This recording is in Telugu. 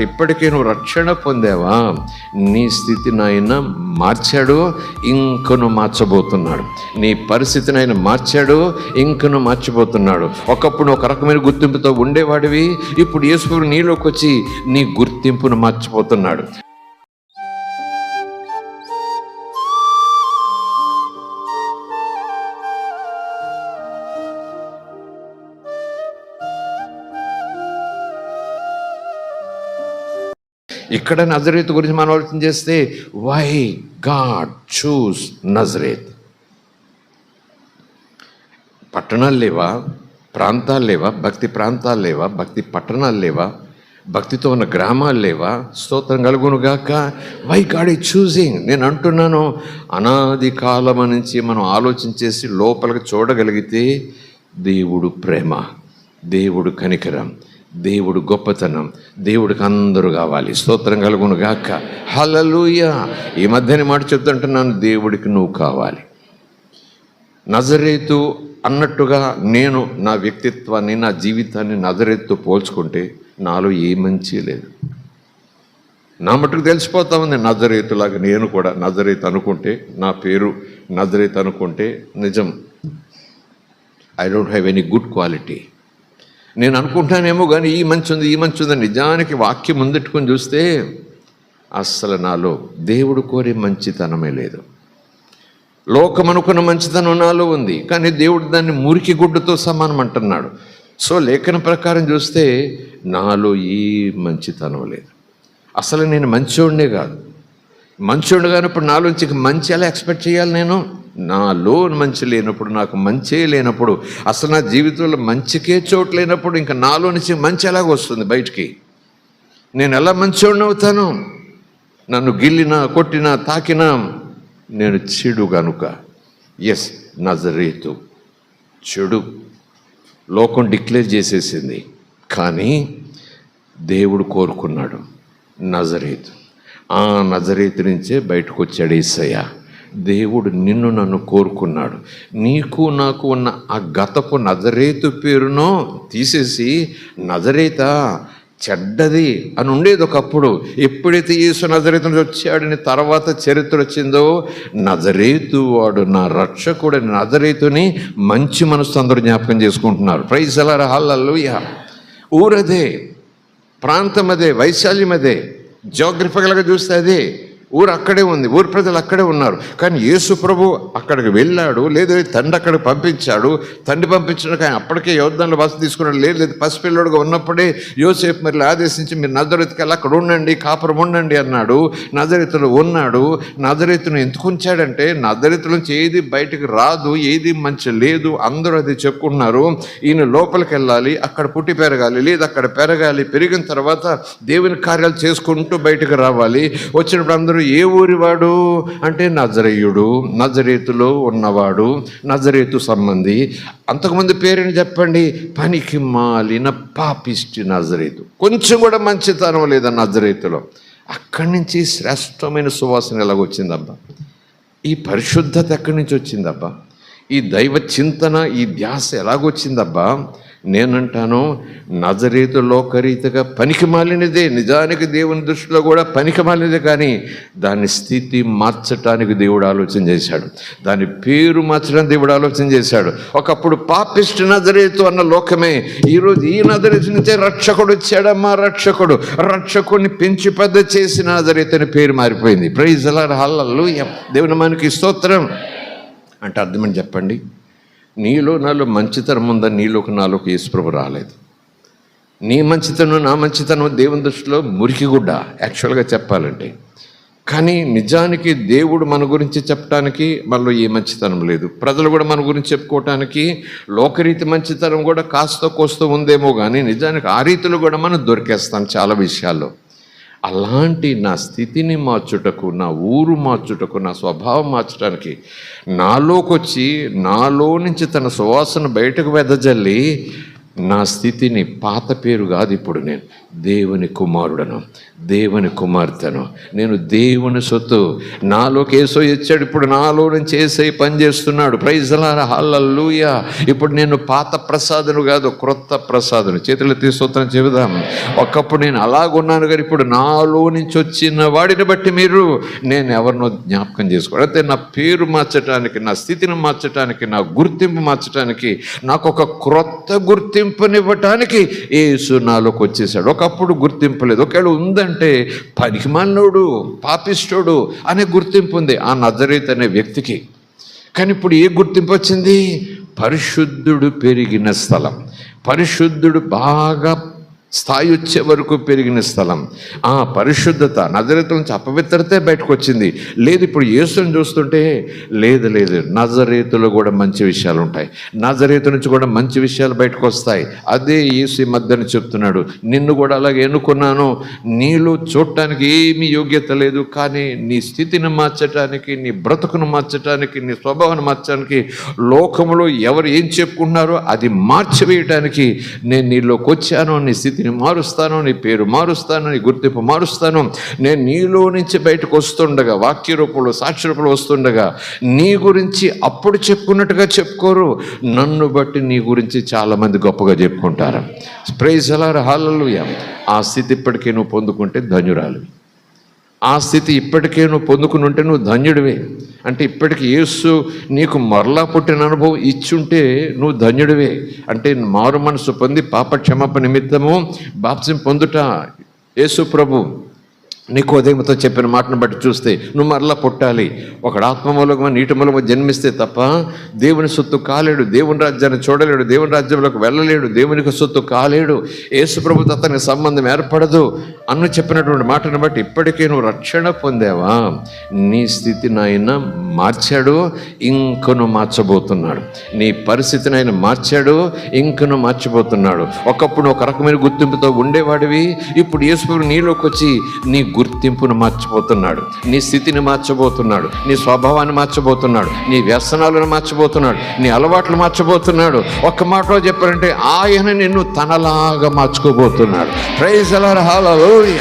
ఇప్పటికే నువ్వు రక్షణ పొందావా? నీ స్థితిని ఆయన మార్చాడు ఇంకను మార్చబోతున్నాడు. నీ పరిస్థితిని ఆయన మార్చాడు ఇంకను మార్చబోతున్నాడు. ఒకప్పుడు ఒక రకమైన గుర్తింపుతో ఉండేవాడివి ఇప్పుడు యేసుకుని నీలోకి వచ్చి నీ గుర్తింపును మార్చిపోతున్నాడు ఇక్కడ నజరేత్ గురించి మనం ఆలోచన చేస్తే వై గాడ్ చూస్ నజరేత్? పట్టణాలు లేవా? ప్రాంతాలు లేవా? భక్తి ప్రాంతాలు లేవా? భక్తి పట్టణాలు లేవా? భక్తితో ఉన్న గ్రామాలు లేవా? స్తోత్రం కలుగును గాక. వై గాడ్ ఈ చూసింగ్ నేను అంటున్నాను అనాది కాలం నుంచి మనం ఆలోచించేసి లోపలికి చూడగలిగితే దేవుడు ప్రేమ దేవుడు కనికరం. దేవుడు గొప్పతనం దేవుడికి అందరూ కావాలి. స్తోత్రం కలుగును గాక. హలలుయ ఈ మధ్యనే మాట చెప్తుంటున్నాను దేవుడికి నువ్వు కావాలి. నజరేతు అన్నట్టుగా నేను నా వ్యక్తిత్వాన్ని నా జీవితాన్ని నజరేతు పోల్చుకుంటే నాలో ఏ మంచి లేదు. నా మటుకు తెలిసిపోతా ఉంది నజరేతులాగా నేను కూడా నజరేత్ అనుకుంటే నా పేరు నజరేత్ అనుకుంటే నిజం. I don't have any good quality నేను అనుకుంటానేమో కానీ ఈ మంచి ఉంది ఈ మంచి ఉంది నిజానికి వాక్యం ముందెట్టుకొని చూస్తే అస్సలు నాలో దేవుడు కోరే మంచితనమే లేదు. లోకం అనుకున్న మంచితనం నాలో ఉంది కానీ దేవుడు దాన్ని మురికి గుడ్డతో సమానం అంటున్నాడు. సో లేఖన ప్రకారం చూస్తే నాలో ఈ మంచితనం లేదు. అసలు నేను మంచోడినే కాదు. మంచోడు కానప్పుడు నాలోంచి ఇక మంచి ఎలా ఎక్స్పెక్ట్ చేయాలి నేను? నాలో మంచి లేనప్పుడు నాకు మంచే లేనప్పుడు అసలు నా జీవితంలో మంచికే చోటు లేనప్పుడు ఇంకా నాలో నుంచి మంచి ఎలాగ వస్తుంది బయటికి? నేను ఎలా మంచోడిని అవుతాను? నన్ను గిల్లినా కొట్టినా తాకినా నేను చెడు కనుక ఎస్ నజరేతు. చెడు. లోకం డిక్లేర్ చేసేసింది. కానీ దేవుడు కోరుకున్నాడు. నజరేతు. ఆ నజరేతు నుంచే బయటకు వచ్చాడు ఈసయ్య దేవుడు నిన్ను నన్ను కోరుకున్నాడు. నీకు నాకు ఉన్న ఆ గతపు నజరేతు పేరును తీసేసి నజరేత చెడ్డది అని ఉండేది ఒకప్పుడు. ఎప్పుడైతే యేసు నజరేతు వచ్చాడని తర్వాత చరిత్ర వచ్చిందో నజరేతు వాడు నా రక్షకుడు నజరేతుని మంచి మనసు అందరూ జ్ఞాపకం చేసుకుంటున్నారు. ప్రైజ్ అలా హల్లల్లుయా ఊరదే ప్రాంతం అదే వైశాల్యం అదే జోగ్రఫికల్గా చూస్తే అదే. ఊరు అక్కడే ఉంది ఊరు ప్రజలు అక్కడే ఉన్నారు. కానీ యేసు ప్రభు అక్కడికి వెళ్ళాడు లేదు తండ్రి అక్కడికి పంపించాడు. తండ్రి పంపించడానికి ఆయన అప్పటికే యోధంలో బస్సు తీసుకున్నాడు. లేదు లేదు పసిపిల్లడుగా ఉన్నప్పుడే యోసేపు మరి ఆదేశించి మీరు నజరెత్తుకెళ్ళి అక్కడ ఉండండి కాపురం ఉండండి అన్నాడు. నజరెత్తులు ఉన్నాడు. నజరెత్తును ఎందుకు ఉంచాడంటే నజరెత్తు నుంచి ఏది బయటకు రాదు ఏది మంచి లేదు అందరూ అది చెప్పుకున్నారు. ఈయన లోపలికి వెళ్ళాలి అక్కడ పుట్టి పెరగాలి లేదు అక్కడ పెరగాలి పెరిగిన తర్వాత దేవుని కార్యాలు చేసుకుంటూ బయటకు రావాలి. వచ్చినప్పుడు అందరూ ఏ ఊరివాడు అంటే నజరేయుడు నజరేతులో ఉన్నవాడు నజరేతు సంబంధి. అంతకుముందు పేరుని చెప్పండి. పనికి మాలిన పాపిష్టి నజరేతు. కొంచెం కూడా మంచితనం లేదా నజరేతులో. అక్కడి నుంచి శ్రేష్టమైన సువాసన ఎలాగొచ్చిందబ్బా ఈ పరిశుద్ధత ఎక్కడి నుంచి వచ్చిందబ్బా? ఈ దైవ చింతన ఈ ధ్యాస ఎలాగొచ్చిందబ్బా నేనంటాను నజరేతు లోకరీతిగా పనికి మాలినదే. నిజానికి దేవుని దృష్టిలో కూడా పనికి మాలినదే కానీ దాని స్థితి మార్చటానికి దేవుడు ఆలోచన చేశాడు. దాని పేరు మార్చడానికి దేవుడు ఆలోచన చేశాడు. ఒకప్పుడు పాపిస్ట్ నజరేతు అన్న లోకమే ఈరోజు ఈ నజరేతు నుంచే రక్షకుడు వచ్చాడమ్మా రక్షకుడు. రక్షకుడిని పెంచి పెద్ద చేసిన నజరేతు అని పేరు మారిపోయింది. ప్రైజ్ అలా హల్లల్లు దేవుని మనకి స్తోత్రం. అంటే అర్థమని చెప్పండి. నీలో నాలో మంచితనం ఉందని నీలోకి నాలోకి యేసుప్రభు రాలేదు. నీ మంచితనం నా మంచితనం దేవుని దృష్టిలో మురికిగుడ్డ యాక్చువల్గా చెప్పాలంటే. కానీ నిజానికి దేవుడు మన గురించి చెప్పడానికి మనలో ఏ మంచితనం లేదు. ప్రజలు కూడా మన గురించి చెప్పుకోవటానికి లోకరీతి మంచితనం కూడా కాస్త కోస్త ఉందేమో కానీ నిజానికి ఆ రీతిలో కూడా మనం దొరికేస్తాం చాలా విషయాల్లో. అలాంటి నా స్థితిని మార్చుటకు నా ఊరు మార్చుటకు నా స్వభావం మార్చడానికి నాలోకొచ్చి నాలో నుంచి తన సువాసన బయటకు వెదజల్లి నా స్థితిని పాత పేరు కాదు ఇప్పుడు నేను. దేవుని కుమారుడను దేవుని కుమార్తెను. నేను దేవుని సొత్తు. నాలోకి ఏసో ఇచ్చాడు ఇప్పుడు నాలో నుంచి ఏసై పని చేస్తున్నాడు. ప్రైజలార హల్లూయ ఇప్పుడు నేను పాత ప్రసాదను కాదు క్రొత్త ప్రసాదను చేతులు తీసుకొస్తాను చెబుదాం. ఒకప్పుడు నేను అలాగున్నాను కానీ ఇప్పుడు నాలో నుంచి వచ్చిన వాడిని బట్టి మీరు నేను ఎవరినో జ్ఞాపకం చేసుకోవాలి అయితే నా పేరు మార్చడానికి నా స్థితిని మార్చడానికి నా గుర్తింపు మార్చడానికి నాకు ఒక క్రొత్త గుర్తింపు గుర్తింపునివ్వటానికి ఏసు నాలోకి వచ్చేసాడు ఒకప్పుడు గుర్తింపు లేదు. ఒకవేళ ఉందంటే పనికిమాలినోడు పాపిష్టోడు అనే గుర్తింపు ఉంది. ఆ నజరేత్ అనే వ్యక్తికి. కానీ ఇప్పుడు ఏ గుర్తింపు వచ్చింది? పరిశుద్ధుడు పెరిగిన స్థలం. పరిశుద్ధుడు బాగా స్థాయి వచ్చే వరకు పెరిగిన స్థలం. ఆ పరిశుద్ధత నజరేతు నుంచి అపవిత్రతే బయటకు వచ్చింది లేదు ఇప్పుడు యేసుని చూస్తుంటే లేదు లేదు నజరేతులో కూడా మంచి విషయాలు ఉంటాయి నజరేతు నుంచి కూడా మంచి విషయాలు బయటకు వస్తాయి అదే యేసు ఈ మధ్యన చెప్తున్నాడు నిన్ను కూడా అలాగే ఎన్నుకున్నాను. నీలో చూడటానికి ఏమీ యోగ్యత లేదు. కానీ నీ స్థితిని మార్చడానికి నీ బ్రతుకును మార్చడానికి నీ స్వభావాన్ని మార్చడానికి లోకంలో ఎవరు ఏం చెప్పుకున్నారో అది మార్చివేయటానికి నేను నీలోకి వచ్చాను నీ స్థితిని మారుస్తాను నీ పేరు మారుస్తాను నీ గుర్తింపు మారుస్తాను. నేను నీలో నుంచి బయటకు వస్తుండగా వాక్య రూపంలో సాక్షి రూపంలో వస్తుండగా నీ గురించి అప్పుడు చెప్పుకున్నట్టుగా చెప్పుకోరు. నన్ను బట్టి నీ గురించి చాలామంది గొప్పగా చెప్పుకుంటారు. ప్రైజ్ అలా హాలలుయ ఆ స్థితి ఇప్పటికే నువ్వు పొందుకుంటే ధన్యురాలు. ఆ స్థితి ఇప్పటికే నువ్వు పొందుకుని ఉంటే నువ్వు ధన్యుడివే. అంటే ఇప్పటికి యేసు నీకు మరలా పుట్టిన అనుభవం ఇచ్చుంటే నువ్వు ధన్యుడివే. అంటే మారు మనసు పొంది పాప క్షమాపణ నిమిత్తము బాప్సం పొందుట యేసు ప్రభు. నీకు చెప్పిన మాటను బట్టి చూస్తే నువ్వు మరలా పుట్టాలి. ఒకడు ఆత్మ మూలకమా నీటి మూలకమా జన్మిస్తే తప్ప దేవుని సొత్తు కాలేడు దేవుని రాజ్యాన్ని చూడలేడు దేవుని రాజ్యంలోకి వెళ్ళలేడు దేవునికి సొత్తు కాలేడు యేసుప్రభుతో అతనికి సంబంధం ఏర్పడదు అన్న చెప్పినటువంటి మాటను బట్టి ఇప్పటికే నువ్వు రక్షణ పొందావా? నీ స్థితిని ఆయన మార్చాడు ఇంకను మార్చబోతున్నాడు. నీ పరిస్థితిని ఆయన మార్చాడు ఇంకను మార్చబోతున్నాడు. ఒకప్పుడు ఒక రకమైన గుర్తింపుతో ఉండేవాడివి ఇప్పుడు యేసుప్రభు నీలోకి వచ్చి నీ గుర్తింపును మార్చబోతున్నాడు. నీ స్థితిని మార్చబోతున్నాడు. నీ స్వభావాన్ని మార్చబోతున్నాడు. నీ వ్యసనాలను మార్చబోతున్నాడు. నీ అలవాట్లు మార్చబోతున్నాడు. ఒక్క మాటలో చెప్పారంటే ఆయన నిన్ను తనలాగా మార్చుకోబోతున్నాడు. ప్రైజ్ అలా హాలూయా